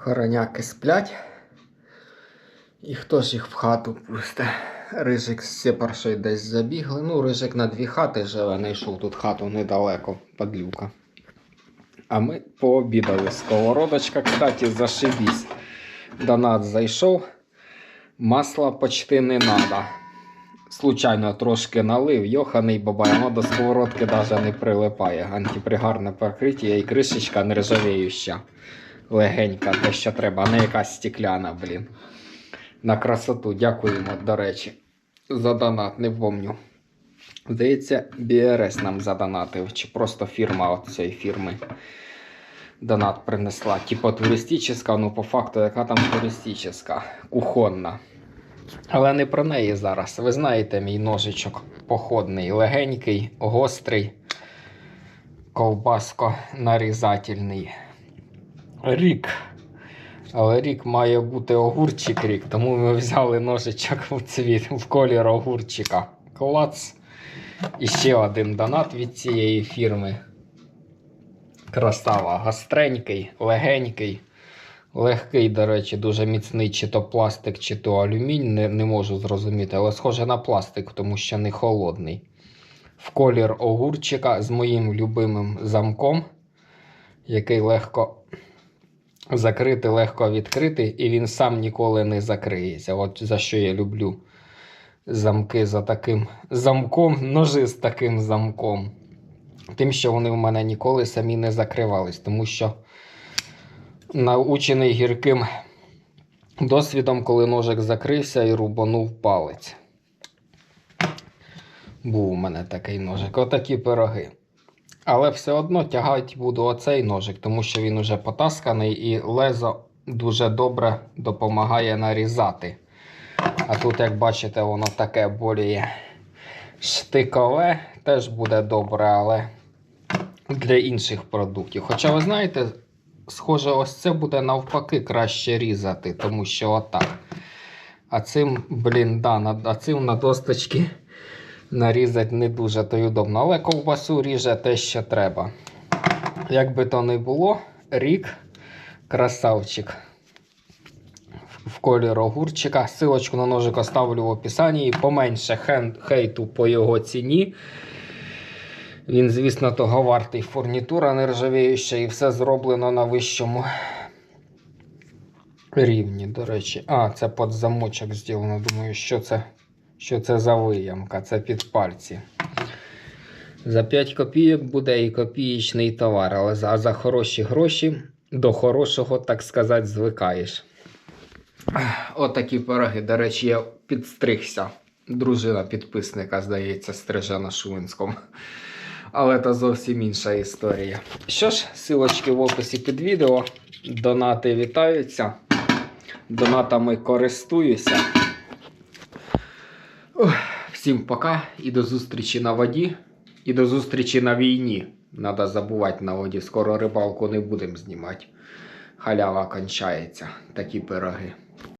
Хороняки сплять. І хто ж їх в хату пусте? Рижик з сепаршою десь забігли. Ну, рижик на дві хати живе, знайшов тут хату недалеко, падлюка. А ми пообідали. Сковородочка, кстати, зашибісь. Донат зайшов. Масла почти не надо. Случайно трошки налив, йоханий бабай, воно до сковородки навіть не прилипає. Антипригарне покриття і кришечка нержавіюча. Легенька, те, що треба, а не якась стекляна, блін. На красоту, дякуємо, до речі. За донат, не помню. Здається, BRS нам задонатив, чи просто фірма от цієї фірми донат принесла. Типа туристична, ну по факту, яка там туристична, кухонна. Але не про неї зараз. Ви знаєте, мій ножичок походний, легенький, гострий, ковбаско нарізательний. Рік. Але рік має бути огурчик рік, тому ми взяли ножичок в цвіт в колір огурчика. Клац. І ще один донат від цієї фірми. Красава. Гостренький, легенький. Легкий, до речі, дуже міцний, чи то пластик, чи то алюмінь, не, не можу зрозуміти, але схоже на пластик, тому що не холодний. В колір огурчика з моїм любимим замком, який легко закрити, легко відкрити, і він сам ніколи не закриється. От за що я люблю замки за таким замком, ножи з таким замком. Тим, що вони в мене ніколи самі не закривались, тому що научений гірким досвідом, коли ножик закрився і рубанув палець. Був у мене такий ножик. Отакі пироги. Але все одно тягати буду оцей ножик, тому що він уже потасканий і лезо дуже добре допомагає нарізати. А тут, як бачите, воно таке боліє штикове, теж буде добре, але для інших продуктів. Хоча, ви знаєте, схоже, ось це буде навпаки краще різати, тому що отак. А цим, блін, да, а цим на досточки нарізати не дуже то й удобно. Але ковбасу ріже те, що треба. Як би то не було, рік красавчик. В колір огурчика. Силочку на ножик оставлю в описанні. І поменше хейту по його ціні. Він, звісно, того вартий фурнітура нержавіюча і все зроблено на вищому рівні, до речі. А, це під замочок зроблено. Думаю, що це, що це за виямка, це під пальці. За 5 копійок буде і копієчний товар, але за, за хороші гроші до хорошого, так сказати, звикаєш. Отакі пироги. До речі, я підстригся. Дружина підписника, здається, стриже на Шувинському. Але це зовсім інша історія. Що ж, силочки в описі під відео. Донати вітаються. Донатами користуюся. Всім пока і до зустрічі на воді. І до зустрічі на війні. Надо забувати на воді. Скоро рибалку не будемо знімати. Халява кончається. Такі пироги.